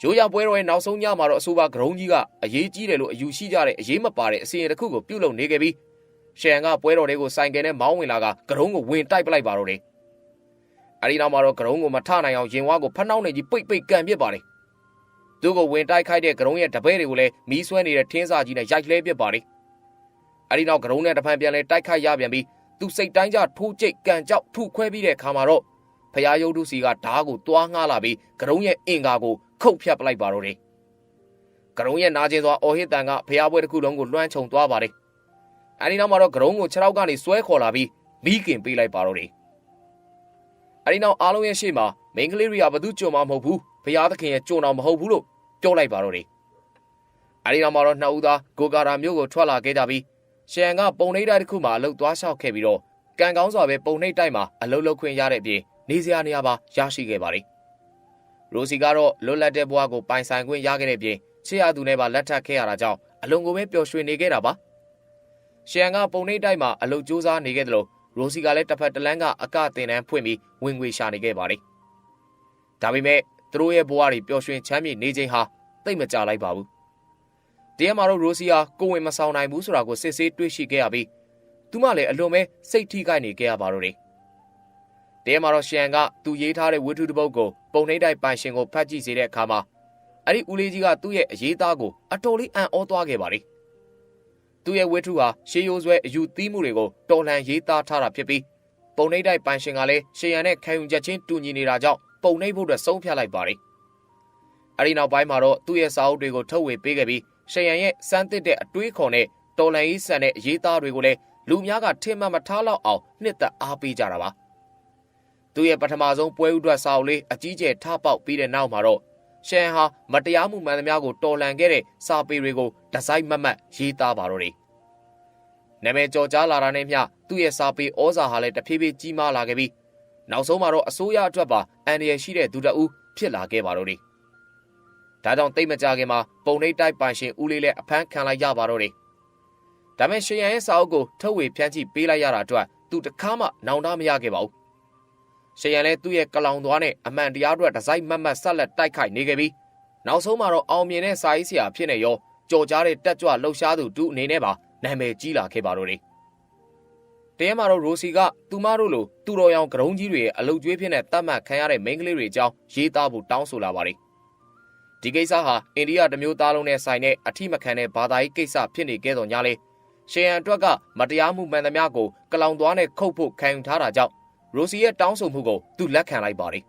Speaker 1: ရိုးရပွဲတော်ရဲ့နောက်ဆုံးညမှာတော့အဆိုပါဂရုံးကြီးကအရေးကြီးတယ်လို့အယူရှိကြတဲ့အရေးမပါတဲ့အစီအရင်တစ်ခုကိုပြုတ်လုံနေခဲ့ပြီးရှန်ကပွဲတော်တွေကိုစိုင်ကယ်နဲ့မောင်းဝင်လာကဂရုံးကိုဝင်တိုက်ပလိုက်ပါတော့တယ်အဲ့ဒီနောက်မှာတော့ဂရုံးကိုမထနိုင်အောင်ရင်ဝါကိုဖနှောင်းနေကြီးပိတ်ပိတ်ကန်ပစ်ပါတယ်သူ့ကိုဝင်တိုက်ခိုက်တဲ့ကရုံးရဲ့တပည့်တွေကိုလည်းမီးဆွဲနေတဲ့ထင်းစာကြီးနဲ့ရိုက်လဲပစ်ပါတယ်။ အဲဒီနောက်ကရုံးနဲ့တဖန်ပြန်လဲတိုက်ခိုက်ရပြန်ပြီးသူစိတ်တိုင်းကြထိုးကျိတ်ကန်ကြောက်ထုခွဲပြီးတဲ့အခါမှာတော့ဖရာယုတ်တုစီကဓားကိုတွားငှားလာပြီးကရုံးရဲ့အင်ကာကိုခုတ်ဖြတ်ပလိုက်ပါတော့တယ်။ကရုံရဲ့နာကျင်စွာအော်ဟစ်တန်ကဖျားပွဲတစ်ခုလုံးကိုလွှမ်းခြုံသွားပါတယ်။အဲဒီနောက်မှာတော့ကရုံကိုခြေထောက်ကနေဆွဲခေါ်လာပြီးမိခင်ပေးလိုက်ပါတော့တယ်။အဲဒီနောက်အားလုံးရဲ့ရှေ့မှာမိန်းကလေးတွေကဘသူကြုံမှမဟုတ်ဘူးဖျားသခင်ရဲ့ကြုံတော်မဟုတ်ဘူးလို့ပြောလိုက်ပါတော့တယ်။အဲဒီနောက်မှာတော့နှစ်ဦးသားဂိုကာရာမျိုးကိုထွက်လာခဲ့ကြပြီး ရှန်ကပုံနှိပ်တိုက်တစ်ခုမှာအလုတ်သွားလျှောက်ခဲ့ပြီးတော့ကံကောင်းစွာပဲပုံနှိပ်တိုက်မှာအလုတ်လုပ်ခွင့်ရတဲ့အပြင်နေစရာနေရာပါရရှိခဲ့ပါတယ်။ရိုစီကတော့လွတ်လပ်တဲ့ဘဝကိုပိုင်ဆိုင်ခွင့်ရခဲ့တဲ့ပြင်ချစ်ရသူနဲ့ပါလက်ထပ်ခဲ့ရတာကြောင့်အလွန်ကိုပဲပျော်ရွှင်နေခဲ့တာပါ။ရှန်ကပုံနှိပ်တိုက်မှာအလုတ်စူးစမ်းနေခဲ့တယ်လို့ရိုစီကလည်းတစ်ဖက်တစ်လမ်းကအကတင်တန်းဖွင့်ပြီးဝင်ငွေရှာနေခဲ့ပါတယ်။ဒါပေမဲ့သူတို့ရဲ့ဘဝတွေပျော်ရွှင်ချမ်းမြေ့နေခြင်းဟာသိပ်မကြလိုက်ပါဘူး။ တရားမှာတော့ရိုစီဟာကိုဝင်မဆောင်နိုင်ဘူးဆိုတာကိုစစ်ဆေးတွေ့ရှိခဲ့ရပြီးသူမလည်းအလွန်ပဲစိတ်ထိခိုက်နေခဲ့ရပါတော့တယ်။တရားမှာတော့ရှန်ကသူရေးထားတဲ့ဝတ္ထုတစ်ပုဒ်ကိုပုံနှိပ်တိုက်ပိုင်ရှင်ကိုဖတ်ကြည့်စေတဲ့အခါမှာအဲ့ဒီဦးလေးကြီးကသူ့ရဲ့အရေးသားကိုအတော်လေးအံ့ဩသွားခဲ့ပါလေ။သူ့ရဲ့ဝတ္ထုဟာရှေးရိုးဆွဲအယူသီးမှုတွေကိုတော်လှန်ရေးသားထားတာဖြစ်ပြီးပုံနှိပ်တိုက်ပိုင်ရှင်ကလည်းရှေးရန်နဲ့ခံယူချက်ချင်းတူညီနေတာကြောင့်ပုံနှိပ်ဖို့အတွက်ဆုံးဖြတ်လိုက်ပါလေ။အဲ့ဒီနောက်ပိုင်းမှာတော့သူ့ရဲ့စာအုပ်တွေကိုထုတ်ဝေပေးခဲ့ပြီး ရှေးရန်ရဲ့စမ်းသစ်တဲ့အတွေးခေါ်နဲ့တော်လှန်ရေးဆန်တဲ့အရေးသားတွေကိုလည်းလူများကထင်မှတ်မထားလောက်အောင်နှစ်သက်အားပေးကြတာပါသူရဲ့ပထမဆုံးပွဲဥထွက်စာအုပ်လေးအကြီးကျယ်ထပေါက်ပြီးတဲ့နောက်မှာတော့ရှန်ဟာမတရားမှုမှန်သမျှကိုတော်လှန်ခဲ့တဲ့စာပေတွေကိုဒီဇိုင်းမမတ်ရေးသားပါတော့တယ်နာမည်ကျော်ကြားလာတာနဲ့မျှသူ့ရဲ့စာပေဩဇာဟာလည်းတဖြည်းဖြည်းကြီးမားလာခဲ့ပြီးနောက်ဆုံးမှာတော့အစိုးရအတွက်ပါအန်ဒီရရှိတဲ့သူတအူးဖြစ်လာခဲ့ပါတော့တယ် ဒါကြောင့်တိတ်မကြခင်မှာပုံနှိပ်တိုက်ပိုင်ရှင်ဦးလေးလည်းအဖမ်းခံလိုက်ရပါတော့တယ်ဒါပေမဲ့ရှေယန်ရဲ့စာအုပ်ကိုထုတ်ဝေဖြန့်ချိပေးလိုက်ရတာအတွက်သူတခါမှနောင်တမရခဲ့ပါဘူးရှေယန်လည်းသူ့ရဲ့ကလောင်သွားနဲ့အမှန်တရားအတွက်ဒီဇိုင်းမတ်မတ်ဆက်လက်တိုက်ခိုက်နေခဲ့ပြီးနောက်ဆုံးမှာတော့အောင်မြင်တဲ့စာရေးဆရာဖြစ်နေရောကြော်ကြားတဲ့တက်ကြွလှုပ်ရှားသူတူအနေနဲ့ပါနာမည်ကြီးလာခဲ့ပါတော့တယ်တဲမှာတော့ရိုစီကသူမတို့လိုသူတော်ရောင်ကရုံးကြီးတွေရဲ့အလုတ်ကျွေးဖြစ်တဲ့တတ်မှတ်ခံရတဲ့မိန်းကလေးတွေအကြောင်းရေးသားဖို့တောင်းဆိုလာပါတယ် ဒီကိစ္စဟာအိန္ဒိယတမျိုးသားလုံးနဲ့ဆိုင်တဲ့အထိမခံတဲ့ဘာသာရေးကိစ္စဖြစ်နေခဲ့တော့ညာလေရှေယန်အတွက်ကမတရားမှုမှန်သမျှကိုကလောင်သွားနဲ့ခုတ်ဖို့ခံယူထားတာကြောင့်ရိုစီရဲ့တောင်းဆိုမှုကိုသူလက်ခံလိုက်ပါတယ်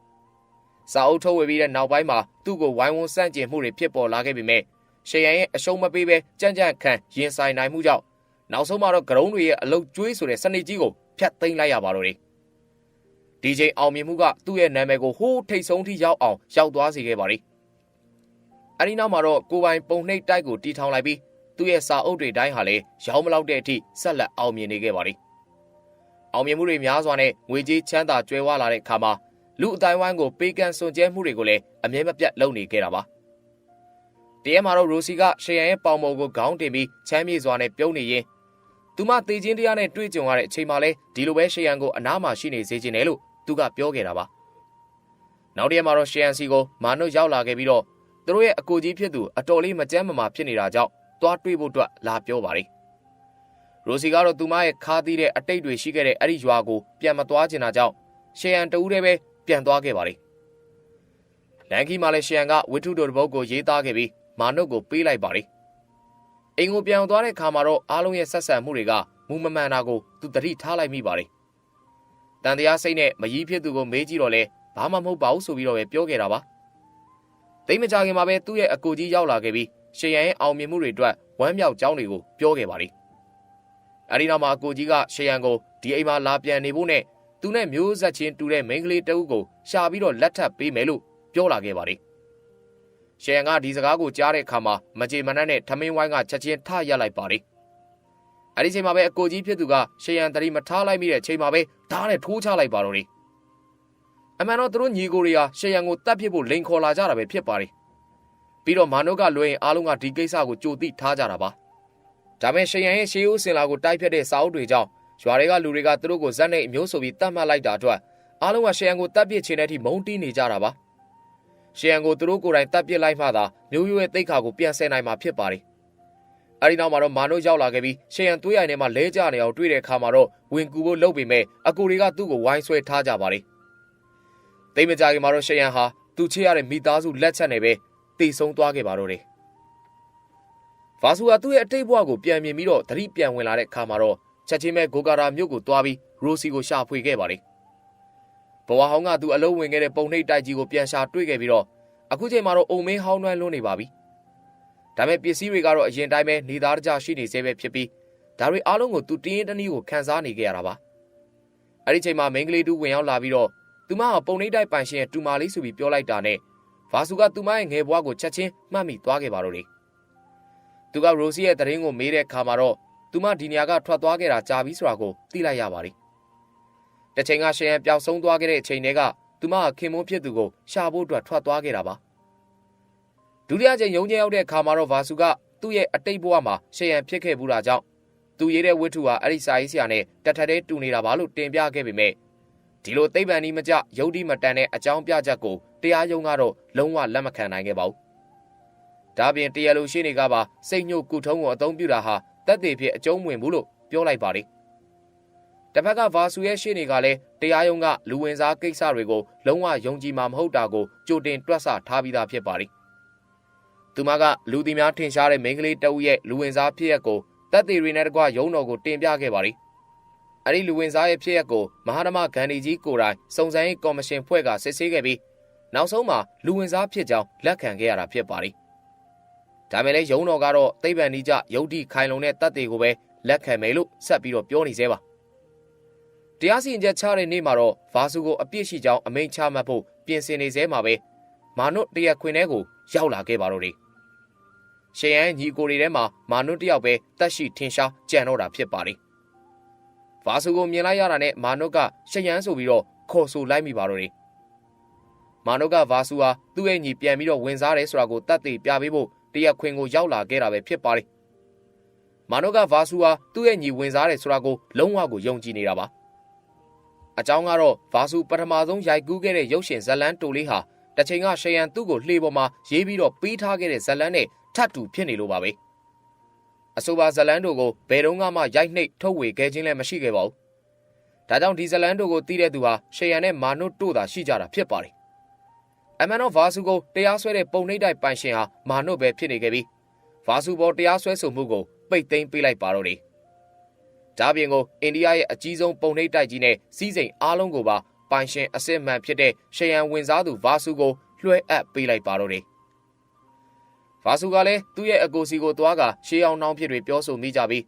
Speaker 1: ။စာအုပ်ထုတ်ဝေပြီးတဲ့နောက်ပိုင်းမှာသူ့ကိုဝိုင်းဝန်းစန့်ကျင်မှုတွေဖြစ်ပေါ်လာခဲ့ပေမဲ့ရှေယန်ရဲ့အရှုံးမပေးပဲကြံ့ကြံ့ခံရင်ဆိုင်နိုင်မှုကြောင့်နောက်ဆုံးမှာတော့ကရုံးတွေရဲ့အလုတ်ကျွေးဆိုတဲ့စနစ်ကြီးကိုဖျက်သိမ်းလိုက်ရပါတော့တယ်။ဒီချိန်အောင်မြင်မှုကသူ့ရဲ့နာမည်ကိုဟိုးထိတ်ဆုံးထိရောက်အောင်ရောက်သွားစေခဲ့ပါလိမ့်။ အဲဒီနောက်မှာတော့ကိုပိုင်ပုံနှိပ်တိုက်ကိုတီထောင်လိုက်ပြီးသူ့ရဲ့စာအုပ်တွေတိုင်းဟာလည်းရောင်းမလောက်တဲ့အထိဆက်လက်အောင်မြင်နေခဲ့ပါလိမ့်။အောင်မြင်မှုတွေများစွာနဲ့ငွေကြေးချမ်းသာကြွယ်ဝလာတဲ့အခါမှာလူအတိုင်းဝိုင်းကိုပေးကမ်းစွန်ကျဲမှုတွေကိုလည်းအမြဲမပြတ်လုပ်နေခဲ့တာပါ။တရက်မှာတော့ရိုစီကရှေယန်ရဲ့ပေါင်မုံကိုခေါင်းတင်ပြီးချမ်းမြေစွာနဲ့ပြုံးနေရင်သူမသေခြင်းတရားနဲ့တွေ့ကြုံရတဲ့အချိန်မှာလဲဒီလိုပဲရှေယန်ကိုအနားမှာရှိနေစေခြင်းတယ်လို့သူကပြောခဲ့တာပါ။နောက်တရက်မှာတော့ရှေယန်စီကိုမာနုရောက်လာခဲ့ပြီးတော့ သူတို့ရဲ့အကိုကြီးဖြစ်သူအတော်လေးမကြမ်းမမာဖြစ်နေတာကြောင့်သွားတွေ့ဖို့အတွက်လာပြောပါတယ်။ရိုစီကတော့သူမရဲ့ခါသီးတဲ့အတိတ်တွေရှိခဲ့တဲ့အဲ့ဒီရွာကိုပြန်မသွားချင်တာကြောင့်ရှေယန်တူးတည်းပဲပြန်သွားခဲ့ပါတယ်။လန်ကီမှာလည်းရှေယန်ကဝိထုတော်တပုတ်ကိုရေးသားခဲ့ပြီးမာနုတ်ကိုပေးလိုက်ပါတယ်။အိမ်ကိုပြန်သွားတဲ့အခါမှာတော့အားလုံးရဲ့ဆက်ဆံမှုတွေကမူမမှန်တာကိုသူတတိထားလိုက်မိပါတယ်။တန်တရားစိတ်နဲ့မကြီးဖြစ်သူကိုမေးကြည့်တော့လဲဘာမှမဟုတ်ပါဘူးဆိုပြီးတော့ပဲပြောခဲ့တာပါ။ သိမကြခင်မှာပဲသူ့ရဲ့အကူကြီးရောက်လာခဲ့ပြီးရှေယန်ရဲ့အောင်မြင်မှုတွေအတွက်ဝမ်းမြောက်ကြောင်းတွေကိုပြောခဲ့ပါလိမ့်။အဲဒီနောက်မှာကိုကြီးကရှေယန်ကိုဒီအိမ်မှာလာပြန်နေဖို့နဲ့သူနဲ့မျိုးဆက်ချင်းတူတဲ့မိန်းကလေးတအုပ်ကိုရှာပြီးတော့လက်ထပ်ပေးမယ်လို့ပြောလာခဲ့ပါလိမ့်။ရှေယန်ကဒီစကားကိုကြားတဲ့အခါမှာမကြေမနက်နဲ့ထမင်းဝိုင်းကချက်ချင်းထရက်လိုက်ပါလိမ့်။အဲဒီချိန်မှာပဲအကိုကြီးဖြစ်သူကရှေယန်တရီမထားလိုက်မိတဲ့ချိန်မှာပဲဓာတ်နဲ့ထိုးချလိုက်ပါတော့တယ်။ အမှန်တော့သူတို့ညီကိုတွေဟာရှေယန်ကိုတတ်ဖြစ်ဖို့လိန်ခေါ်လာကြတာပဲဖြစ်ပါလိမ့်ပြီးတော့မာနုကလွှဲရင်အားလုံးကဒီကိစ္စကိုကြိုသိထားကြတာပါဒါပေမဲ့ရှေယန်ရဲ့ရှေးဦးစင်လာကိုတိုက်ဖြတ်တဲ့စာအုပ်တွေကြောင့်ရွာတွေကလူတွေကသူတို့ကိုဇက်နဲ့အမျိုးဆိုပြီးတတ်မှတ်လိုက်တာအတွက်အားလုံးကရှေယန်ကိုတတ်ပစ်ခြင်းတဲ့အထိမုန်းတီးနေကြတာပါရှေယန်ကိုသူတို့ကိုယ်တိုင်တတ်ပစ်လိုက်မှသာမျိုးရိုးရဲ့တိတ်ခါကိုပြန်ဆယ်နိုင်မှာဖြစ်ပါတယ်အဲဒီနောက်မှာတော့မာနုရောက်လာခဲ့ပြီးရှေယန်သွေးရိုင်ထဲမှာလဲကျနေအောင်တွေ့တဲ့အခါမှာတော့ဝင်ကူဖို့လုပ်ပေမဲ့အကူတွေကသူ့ကိုဝိုင်းဆွဲထားကြပါတယ် တိတ်မကြခင်မှာတော့ရှေယန်ဟာသူချေရတဲ့မိသားစုလက်ချက်နဲ့ပဲတေဆုံးသွားခဲ့ပါတော့တယ်။ဗာဆူဟာသူ့ရဲ့အတိတ်ဘဝကိုပြန်မြင်ပြီးတော့သတိပြန်ဝင်လာတဲ့အခါမှာတော့ချက်ချင်းပဲဂိုကာရာမြို့ကိုသွားပြီးရိုစီကိုရှာဖွေခဲ့ပါတယ်။ဘဝဟောင်းကသူအလုံးဝင်ခဲ့တဲ့ပုံနှိပ်တိုက်ကြီးကိုပြန်ရှာတွေ့ခဲ့ပြီးတော့အခုချိန်မှာတော့အုံမင်းဟောင်းနှွမ်းလွန်းနေပါပြီ။ဒါပေမဲ့ပစ္စည်းတွေကတော့အရင်တိုင်းပဲနေသားတကြရှိနေသေးပဲဖြစ်ပြီးဒါတွေအားလုံးကိုသူတင်းရင်တနည်းကိုခန်းစားနေကြရတာပါအဲ့ဒီချိန်မှာမိန်းကလေးတူဝင်ရောက်လာပြီးတော့ သူမကပုံနှိမ့်တိုက်ပိုင်ရှင်ရဲ့တူမာလေးဆိုပြီးပြောလိုက်တာနဲ့ဗာစုကသူမရဲ့ငယ်ဘွားကိုချက်ချင်းမှတ်မိသွားခဲ့ပါတော့တယ်သူကရိုစီရဲ့တရင်ကိုမေးတဲ့အခါမှာတော့သူမဒီနေရာကထွက်သွားခဲ့တာကြာပြီဆိုတာကိုသိလိုက်ရပါတယ်တချိန်ကရှန်ရန်ပျောက်ဆုံးသွားခဲ့တဲ့အချိန်တွေကသူမကခင်မွန်းဖြစ်သူကိုရှာဖို့အတွက်ထွက်သွားခဲ့တာပါဒုတိယချိန်ရုံးချင်းရောက်တဲ့အခါမှာတော့ဗာစုကသူ့ရဲ့အတိတ်ဘဝမှာရှန်ရန်ဖြစ်ခဲ့ဘူးတာကြောင့်သူရေးတဲ့ဝတ္ထုဟာအဲ့ဒီစာရေးဆရာနဲ့တထတဲ့တူနေတာပါလို့တင်ပြခဲ့ပေမဲ့ ဒီလိုသိပ္ပံဒီမကြယုတ်ဒီမတန်တဲ့အကြောင်းပြချက်ကိုတရားရုံးကတော့လုံးဝလက်မခံနိုင်ခဲ့ပါဘူး။ဒါပြင်တရားလိုရှိနေကပါစိတ်ညှို့ကုထုံးကိုအသုံးပြုတာဟာတက်သေးဖြစ်အကျုံးဝင်ဘူးလို့ပြောလိုက်ပါတယ်။တစ်ဖက်ကဗာစုရဲ့ရှေ့နေကလည်းတရားရုံးကလူဝင်စားကိစ္စတွေကိုလုံးဝယုံကြည်မှာမဟုတ်တာကိုကြိုတင်တွက်ဆထားပြီးသားဖြစ်ပါတယ်။သူမကလူတီများထင်ရှားတဲ့မိန်းကလေးတအုပ်ရဲ့လူဝင်စားဖြစ်ရက်ကိုတက်သေးတွေနဲ့တကွရုံးတော်ကိုတင်ပြခဲ့ပါတယ်။ အဲ့ဒီလူဝင်စားရဲ့ဖြစ်ရက်ကိုမဟာဓမ္မဂန္ဒီကြီးကိုယ်တိုင်စုံစမ်းရေးကော်မရှင်ဖွဲ့ကစစ်ဆေးခဲ့ပြီးနောက်ဆုံးမှာလူဝင်စားဖြစ်ကြောင်းလက်ခံခဲ့ရတာဖြစ်ပါတယ်။ဒါမဲ့လည်းရုံးတော်ကတော့သိပ္ပံနိကြယုတ်တိခိုင်လုံတဲ့တပ်တွေကိုပဲလက်ခံမယ်လို့ဆက်ပြီးတော့ပြောနေသေးပါ။တရားစီရင်ချက်ချတဲ့နေ့မှာတော့ဗာစုကိုအပြစ်ရှိကြောင်းအမိန့်ချမှတ်ဖို့ပြင်ဆင်နေသေးမှာပဲမာနုတရက်ခွင်ထဲကိုရောက်လာခဲ့ပါတော့တယ်။ရှေယန်ညီကိုတွေထဲမှာမာနုတယောက်ပဲတက်ရှိထင်ရှားကြံတော့တာဖြစ်ပါတယ်။ ဗာစုကိုမြင်လိုက်ရတာနဲ့မာနုကရှေယန်ဆိုပြီးတော့ခေါ်ဆိုလိုက်မိပါတော့တယ်။မာနုကဗာစုဟာသူ့ရဲ့ညီပြန်ပြီးတော့ဝင်စားတယ်ဆိုတာကိုတတ်သိပြပေးဖို့တရက်ခွင်ကိုရောက်လာခဲ့တာပဲဖြစ်ပါတယ်။မာနုကဗာစုဟာသူ့ရဲ့ညီဝင်စားတယ်ဆိုတာကိုလုံးဝကိုယုံကြည်နေတာပါ။အကြောင်းကတော့ဗာစုပထမဆုံးရိုက်ကူးခဲ့တဲ့ရုပ်ရှင်ဇလန်းတိုလေးဟာတစ်ချိန်ကရှေယန်သူ့ကိုလှေပေါ်မှာရေးပြီးတော့ပေးထားခဲ့တဲ့ဇလန်းနဲ့ထပ်တူဖြစ်နေလို့ပါပဲ။ အဆိုပါဇလန်းတို့ကိုဘယ်တော့မှရိုက်နှိပ်ထုတ်ဝေခဲ့ခြင်းလည်းမရှိခဲ့ပါဘူး။ဒါကြောင့်ဒီဇလန်းတို့ကိုသိတဲ့သူဟာရှေယန်နဲ့မာနုတို့သာရှိကြတာဖြစ်ပါတယ်။အမှန်တော့ဗာစုကိုတရားစွဲတဲ့ပုံနှိပ်တိုက်ပိုင်ရှင်ဟာမာနုပဲဖြစ်နေခဲ့ပြီးဗာစုပေါ်တရားစွဲဆိုမှုကိုပိတ်သိမ်းပေးလိုက်ပါတော့တယ်။ဒါပြင်ကိုအိန္ဒိယရဲ့အကြီးဆုံးပုံနှိပ်တိုက်ကြီးနဲ့စီးစိမ်အားလုံးကိုပါပိုင်ရှင်အစစ်မှန်ဖြစ်တဲ့ရှေယန်ဝင်စားသူဗာစုကိုလွှဲအပ်ပေးလိုက်ပါတော့တယ်။ ဗာစုကလည်းသူ့ရဲ့အကိုစီကိုသွားကရှေးအောင်နှောင်းဖြစ်တွေပြောဆိုမိကြပြီး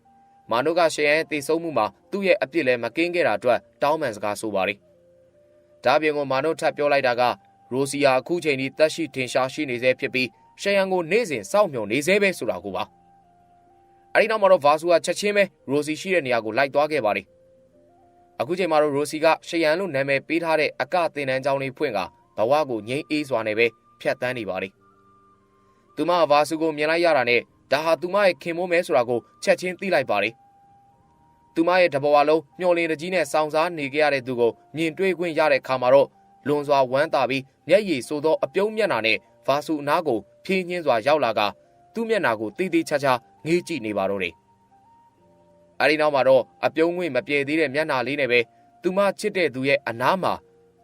Speaker 1: မာနုကရှေယန်ရဲ့တည်ဆုံးမှုမှာသူ့ရဲ့အပြစ်လည်းမကင်းခဲ့တာအတွက်တောင်းပန်စကားဆိုပါတယ်။ဒါပြင်ကိုမာနုထပ်ပြောလိုက်တာကရိုစီယာအခုချိန်ထိတက်ရှိထင်ရှားရှိနေသေးဖြစ်ပြီးရှေယန်ကိုနေ့စဉ်စောင့်မျှော်နေသေးပဲဆိုတာကိုပါ။အဲဒီနောက်မှာတော့ဗာစုကချက်ချင်းပဲရိုစီရှိတဲ့နေရာကိုလိုက်သွားခဲ့ပါတယ်။အခုချိန်မှာတော့ရိုစီကရှေယန်လို့နာမည်ပေးထားတဲ့အကတင်တန်းကျောင်းလေးဖွင့်ကဘဝကိုငြိမ်းအေးစွာနဲ့ပဲဖြတ်တန်းနေပါတယ်။ သူမကဗာစုကိုမြင်လိုက်ရတာနဲ့ဒါဟာသူမရဲ့ခင်မိုးမဲဆိုတာကိုချက်ချင်းသိလိုက်ပါတယ်။သူမရဲ့တဘဝလုံးမျောလင်းတကြီးနဲ့စောင့်စားနေကြရတဲ့သူကိုမြင်တွေ့ခွင့်ရတဲ့ခါမှာတော့လွန်စွာဝမ်းသာပြီးမျက်ရည်ဆိုသောအပြုံးမျက်နှာနဲ့ဗာစုအနားကိုဖြင်းညင်းစွာရောက်လာကသူ့မျက်နှာကိုတီးတီးချာချာငေးကြည့်နေပါတော့တယ်။အဲဒီနောက်မှာတော့အပြုံးငွေ့မပြေသေးတဲ့မျက်နှာလေးနဲ့ပဲသူမချစ်တဲ့သူရဲ့အနားမှာ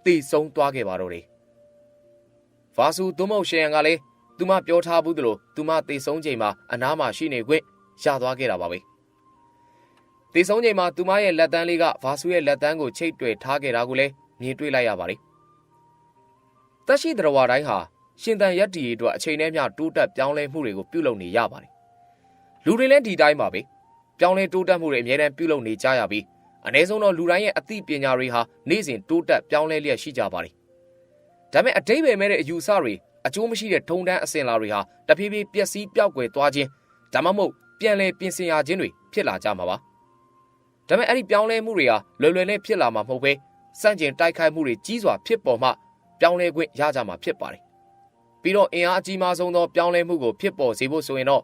Speaker 1: တိဆုံးသွားခဲ့ပါတော့တယ်။ဗာစုသွမုတ်ရှယံကလည်း သူမပြောထားဘူးသလိုသူမတိဆုံးချိန်မှာအနားမှာရှိနေခွင့်ရသွားခဲ့တာပါပဲ။တိဆုံးချိန်မှာသူမရဲ့လက်တန်းလေးကဗာစုရဲ့လက်တန်းကိုချိတ်တွေ့ထားခဲ့တာကိုလည်းမြင်တွေ့လိုက်ရပါတယ်။တက်ရှိတရဝါတိုင်းဟာရှင်တန်ရက်တီအတွက်အချိန်နဲ့မျှတိုးတက်ပြောင်းလဲမှုတွေကိုပြုလုပ်နေရပါတယ်။လူတွေလည်းဒီတိုင်းပါပဲ။ပြောင်းလဲတိုးတက်မှုတွေအများအားပြုလုပ်နေကြရပြီးအ ਨੇ ဆုံးတော့လူတိုင်းရဲ့အသိပညာတွေဟာနေ့စဉ်တိုးတက်ပြောင်းလဲလျက်ရှိကြပါတယ်။ဒါပေမဲ့အတိတ်ပဲမဲ့တဲ့အယူဆတွေ အကျိုးမရှိတဲ့ထုံတန်းအစင်လာတွေဟာတဖြည်းဖြည်းပျက်စီးပျောက်ကွယ်သွားခြင်းဒါမှမဟုတ်ပြန်လည်ပြင်ဆင်ရခြင်းတွေဖြစ်လာကြမှာပါ။ဒါပေမဲ့အဲ့ဒီပြောင်းလဲမှုတွေဟာလွယ်လွယ်နဲ့ဖြစ်လာမှာမဟုတ်ဘဲစန့်ကျင်တိုက်ခိုက်မှုတွေကြီးစွာဖြစ်ပေါ်မှပြောင်းလဲခွင့်ရကြမှာဖြစ်ပါတယ်။ပြီးတော့အင်အားအကြီးမားဆုံးသောပြောင်းလဲမှုကိုဖြစ်ပေါ်စေဖို့ဆိုရင်တော့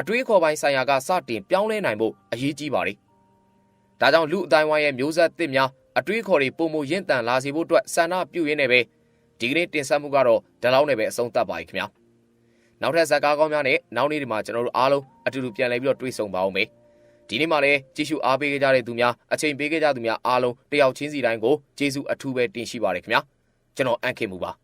Speaker 1: အတွေးခေါ်ပိုင်းဆိုင်ရာကစတင်ပြောင်းလဲနိုင်ဖို့အရေးကြီးပါတယ်။ဒါကြောင့်လူအတိုင်းဝိုင်းရဲ့မျိုးဆက်သစ်များအတွေးခေါ်တွေပုံမရင့်တန်လာစေဖို့အတွက်ဆန္ဒပြုရင်းနဲ့ပဲ ဒီကနေ့တင်ဆက်မှုကတော့ဒီလောက်နဲ့ပဲအဆုံးသတ်ပါပြီခင်ဗျာ။နောက်ထပ်ဇာတ်ကားကောင်းများနဲ့နောက်နေ့ဒီမှာကျွန်တော်တို့အားလုံးအတူတူပြန်လည်ပြီးတော့တွေ့ဆုံပါအောင်မယ်။ဒီနေ့မှလည်းကြည့်ရှုအားပေးကြတဲ့သူများအချိန်ပေးကြတဲ့သူများအားလုံးတယောက်ချင်းစီတိုင်းကိုကျေးဇူးအထူးပဲတင်ရှိပါရခင်ဗျာ။ကျွန်တော်အန်ခင်မူပါ